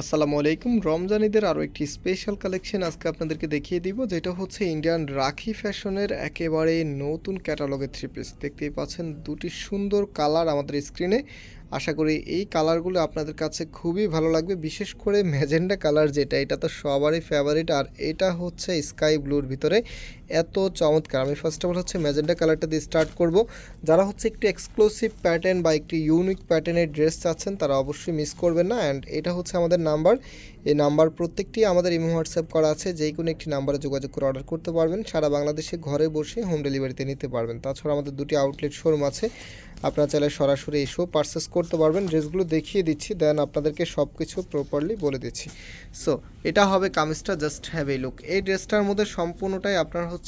আসসালামু আলাইকুম। রমজান ঈদের আরও একটি স্পেশাল কালেকশন আজকে আপনাদেরকে দেখিয়ে দিব, যেটা হচ্ছে ইন্ডিয়ান রাখি ফ্যাশনের একেবারে নতুন ক্যাটালগের থ্রি পিস দেখতেই পাচ্ছেন, দুটি সুন্দর কালার আমাদের স্ক্রিনে আশা করি এই কালারগুলো আপনাদের কাছে খুবই ভালো লাগবে, বিশেষ করে ম্যাজেন্ডা কালার যেটা, এটা তো সবারই ফেভারিট আর এটা হচ্ছে স্কাই ব্লুর ভিতরে। এত চমৎকার। আমি ফার্স্ট অফ অল হচ্ছে ম্যাজেন্ডা কালারটা দিয়ে স্টার্ট করব। যারা হচ্ছে একটু এক্সক্লুসিভ প্যাটার্ন বা একটি ইউনিক প্যাটার্নের ড্রেস চাচ্ছেন, তারা অবশ্যই মিস করবেন না। অ্যান্ড এটা হচ্ছে আমাদের নাম্বার এই নাম্বার প্রত্যেকটি আমাদের ইমো হোয়াটসঅ্যাপ করা আছে। যেই কোনো একটি নাম্বারে যোগাযোগ করে অর্ডার করতে পারবেন। সারা বাংলাদেশে ঘরে বসে হোম ডেলিভারিতে নিতে পারবেন। তাছাড়া আমাদের দুটি আউটলেট শোরুম আছে। আপনারা চাইলে সরাসরি এসেও পারচেস করতে পারবেন। ড্রেসগুলো দেখিয়ে দিচ্ছি দেন আপনাদেরকে সব কিছু প্রপারলি বলে দিচ্ছি। সো এটা হবে কামিজটা জাস্ট হ্যাভ এই লুক এই ড্রেসটার মধ্যে সম্পূর্ণটাই আপনার হচ্ছে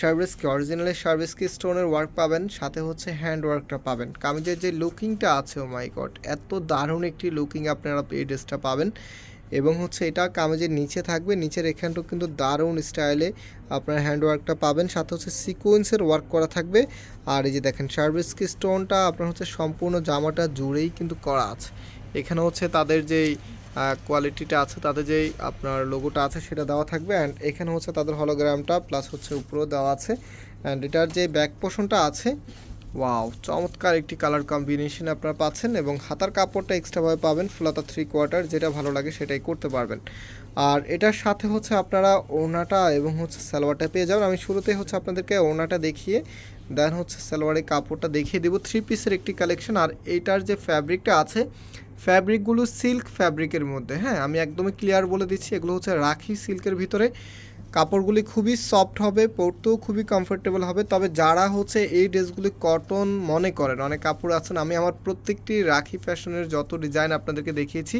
সার্ভিসকি অরিজিনালি সার্ভিসকি স্টোনের ওয়ার্ক পাবেন, সাথে হচ্ছে হ্যান্ড ওয়ার্কটা পাবেন। কামিজের যে লুকিংটা আছে ও মাই গড এত দারুণ একটি লুকিং আপনারা এই ড্রেসটা পাবেন। এবং হচ্ছে এটা কামিজের নিচে থাকবে, নিচের এখানটাও কিন্তু দারুণ স্টাইলে আপনার হ্যান্ড ওয়ার্কটা পাবেন, সাথে হচ্ছে সিকোয়েন্সের ওয়ার্ক করা থাকবে। আর এই যে দেখেন সার্ভিস কি স্টোনটা আপনার হচ্ছে সম্পূর্ণ জামাটা জুড়েই কিন্তু করা আছে। এখানে হচ্ছে তাদের যেই কোয়ালিটিটা আছে তাদের যেই আপনার লোগোটা আছে সেটা দেওয়া থাকবে অ্যান্ড এখানে হচ্ছে তাদের হলোগ্রামটা প্লাস হচ্ছে উপরেও দেওয়া আছে অ্যান্ড এটার যে ব্যাক পোর্শনটা আছে ওয়াও চমৎকার একটি কালার কম্বিনেশন আপনারা পাচ্ছেন এবং হাতার কাপড়টা এক্সট্রাভাবে পাবেন ফুলাতা থ্রি কোয়ার্টার যেটা ভালো লাগে সেটাই করতে পারবেন। আর এটার সাথে হচ্ছে আপনারা ওড়নাটা এবং হচ্ছে সালোয়ারটা পেয়ে যাবেন। আমি শুরুতেই হচ্ছে আপনাদেরকে ওড়নাটা দেখিয়ে দেন হচ্ছে সালোয়ারের কাপড়টা দেখিয়ে দেবো। থ্রি পিসের একটি কালেকশন আর এইটার যে ফ্যাব্রিকটা আছে ফ্যাব্রিকগুলো সিল্ক ফ্যাব্রিকের মধ্যে হ্যাঁ আমি একদমই ক্লিয়ার বলে দিচ্ছি, এগুলো হচ্ছে রাখি সিল্কের ভিতরে। কাপড়গুলি খুবই সফট হবে, পরতেও খুবই কমফোর্টেবল হবে, তবে যারা হচ্ছে এই ড্রেসগুলি কটন মনে করেন, অনেক কাপড় আছেন, আমি আমার প্রত্যেকটি রাখি ফ্যাশনের যত ডিজাইন আপনাদেরকে দেখিয়েছি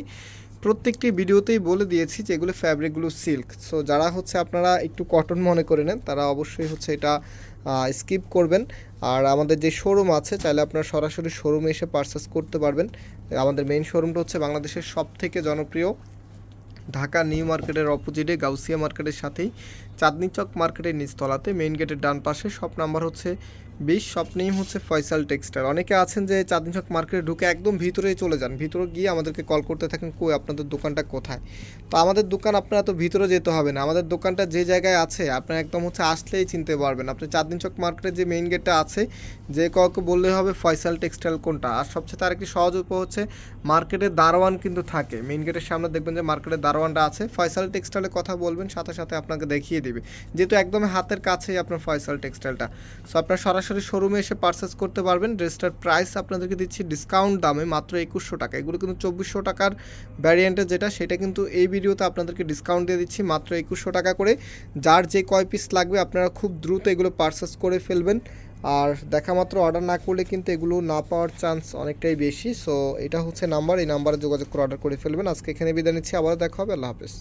প্রত্যেকটি ভিডিওতেই বলে দিয়েছি যে এগুলো ফ্যাব্রিকগুলো সিল্ক সো যারা হচ্ছে আপনারা একটু কটন মনে করে নেন তারা অবশ্যই হচ্ছে এটা স্কিপ করবেন। আর আমাদের যে শোরুম আছে, চাইলে আপনারা সরাসরি শোরুমে এসে পারচেস করতে পারবেন। আমাদের মেইন শোরুমটা হচ্ছে বাংলাদেশের সব থেকে জনপ্রিয়। ঢাকা নিউ মার্কেটের অপোজিটে, গাউসিয়া মার্কেটের সাথেই, চাঁদনি চক মার্কেটের নিচতলাতে মেইন গেটের ডান পাশে শপ নাম্বার হচ্ছে বিশ শপ নেম হচ্ছে ফয়সাল টেক্সটাইল। অনেকে আছেন যে চাঁদনি চক মার্কেটে ঢুকে একদম ভিতরেই চলে যান। ভিতরে গিয়ে আমাদেরকে কল করতে থাকেন, কই, আপনাদের দোকানটা কোথায়? তো আমাদের দোকান আপনারা তো ভিতরে যেতে হবে না। আমাদের দোকানটা যে জায়গায় আছে, আপনারা একদম হচ্ছে আসলেই চিনতে পারবেন। আপনি চাঁদনি চক মার্কেটের যে মেইন গেটটা আছে, যে কাউকে বললে হবে ফয়সাল টেক্সটাইল কোনটা? আর সবচেয়ে তার একটি সহজ উপায় হচ্ছে মার্কেটের দারোয়ান কিন্তু থাকে। মেইন গেটের সামনে দেখবেন যে মার্কেটের দারোয়ানটা আছে। ফয়সাল টেক্সটাইলে কথা বলবেন, সাথে সাথে আপনাকে দেখিয়ে দিবে। যেহেতু একদম হাতের কাছেই আপনার ফয়সাল টেক্সটাইলটা। সো আপনার সরাসরি শোরুমে এসে পারচেস করতে পারবেন। ড্রেসটার প্রাইস আপনাদেরকে দিচ্ছি ডিসকাউন্ট দামে মাত্র একুশশো টাকা। এগুলো কিন্তু চব্বিশশো টাকার ভ্যারিয়েন্টের যেটা, সেটা কিন্তু এই ভিডিওতে আপনাদেরকে ডিসকাউন্ট দিয়ে দিচ্ছি মাত্র একুশশো টাকা করে। যার যে কয় পিস লাগবে, আপনারা খুব দ্রুত এগুলো পারচেস করে ফেলবেন। আর দেখা মাত্র অর্ডার না করলে কিন্তু এগুলো না পাওয়ার চান্স অনেকটাই বেশি। সো এটা হচ্ছে নাম্বার এই নাম্বারে যোগাযোগ করে অর্ডার করে ফেলবেন। আজকে এখানে বিদায় নিচ্ছি। আবার দেখা হবে। আল্লাহ হাফেজ।